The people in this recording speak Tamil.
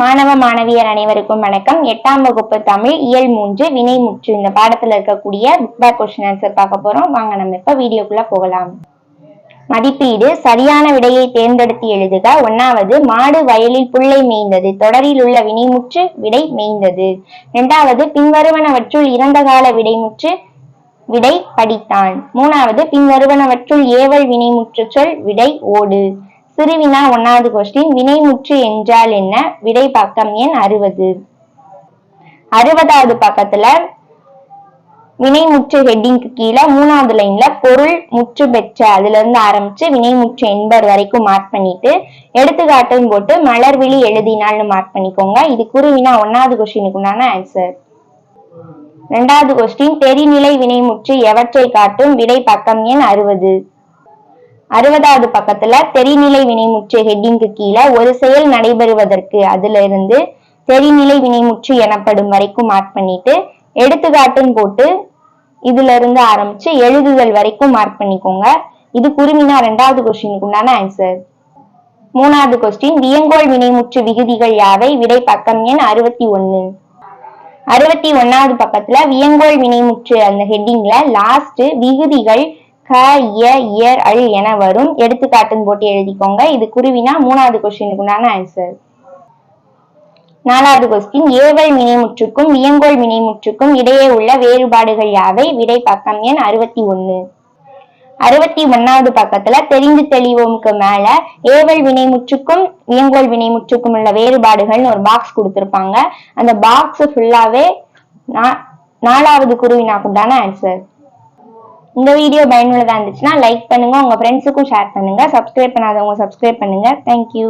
மாணவ மாணவியர் அனைவருக்கும் வணக்கம். எட்டாம் வகுப்பு தமிழ் இயல் மூன்று வினை முற்று. இந்த பாடத்துல இருக்கக்கூடிய புக் பேக் கொஸ்டின் ஆன்சர் பார்க்க போறோம். வாங்க நம்ம இப்ப வீடியோக்குள்ள போகலாம். மதிப்பீடு. சரியான விடையை தேர்ந்தெடுத்து எழுதுக. ஒன்னாவது மாடு வயலில் புல்லை மேய்ந்தது. தொடரில் உள்ள வினைமுற்று விடை மேய்ந்தது. இரண்டாவது பின்வருவனவற்றுள் இறந்த கால விடைமுற்று விடை படித்தான். மூணாவது பின்வருவனவற்றுள் ஏவல் வினைமுற்று சொல் விடை ஓடு. சிறுவினா ஒன்னாவது கொஸ்டின் வினைமுற்று என்றால் என்ன? விடை பக்கம் எண் அறுபது. அறுபதாவது பக்கத்துல வினைமுற்று ஹெட்டிங்க்கு கீழே மூணாவது லைன்ல பொருள் முற்று பெற்ற அதுல இருந்து ஆரம்பிச்சு வினைமுற்று என்பர் வரைக்கும் மார்க் பண்ணிட்டு எடுத்துக்காட்டுன்னு போட்டு மலர்விழி எழுதினால்னு மார்க் பண்ணிக்கோங்க. இது குருவினா ஒன்னாவது கொஸ்டினுக்கு உண்டான ஆன்சர் ரெண்டாவது கொஸ்டின் தெரிநிலை வினைமுற்று எவற்றை காட்டும்? விடை பக்கம் எண் அறுபது. அறுபதாவது பக்கத்துல தெரிநிலை வினைமுற்று ஹெட்டிங்க்கு கீழே ஒரு செயல் நடைபெறுவதற்கு அதுல இருந்து தெரிநிலை வினைமுற்று எனப்படும் வரைக்கும் மார்க் பண்ணிட்டு எடுத்துக்காட்டுன்னு போட்டு இதுல இருந்து ஆரம்பிச்சு எழுதுதல் வரைக்கும் மார்க் பண்ணிக்கோங்க. இது குருமினா ரெண்டாவது கொஸ்டினுக்கு உண்டான ஆன்சர் மூணாவது கொஸ்டின் வியங்கோள் வினைமுற்று விகுதிகள் யாவை? விடை பக்கம் எண் அறுபத்தி ஒன்னு. அறுபத்தி ஒன்னாவது பக்கத்துல வியங்கோள் வினைமுற்று அந்த ஹெட்டிங்ல லாஸ்ட் விகுதிகள் ஹ இய இயர் அல் என வரும். எடுத்துக்காட்டுன்னு போட்டு எழுதிக்கோங்க. இது குருவினா மூணாவது கொஸ்டினுக்கு உண்டான ஆன்சர் நாலாவது கொஸ்டின் ஏவல் வினைமுற்றுக்கும் வியங்கோல் வினைமுற்றுக்கும் இடையே உள்ள வேறுபாடுகள் யாவை? விடை பக்கம் எண் அறுபத்தி ஒன்னு. அறுபத்தி ஒன்னாவது பக்கத்துல தெரிந்து தெளிவோம்க்கு மேல ஏவல் வினைமுற்றுக்கும் வியங்கோல் வினைமுற்றுக்கும் உள்ள வேறுபாடுகள்னு ஒரு பாக்ஸ் கொடுத்துருப்பாங்க. அந்த பாக்ஸ் ஃபுல்லாவே நாலாவது குருவினாக்குண்டான ஆன்சர் இந்த வீடியோ பயனுள்ளதா இருந்துச்சுன்னா லைக் பண்ணுங்க உங்க ஃப்ரெண்ட்ஸுக்கும் ஷேர் பண்ணுங்க. சப்ஸ்கிரைப் பண்ணாதவங்க சப்ஸ்கிரைப் பண்ணுங்க. தேங்க்யூ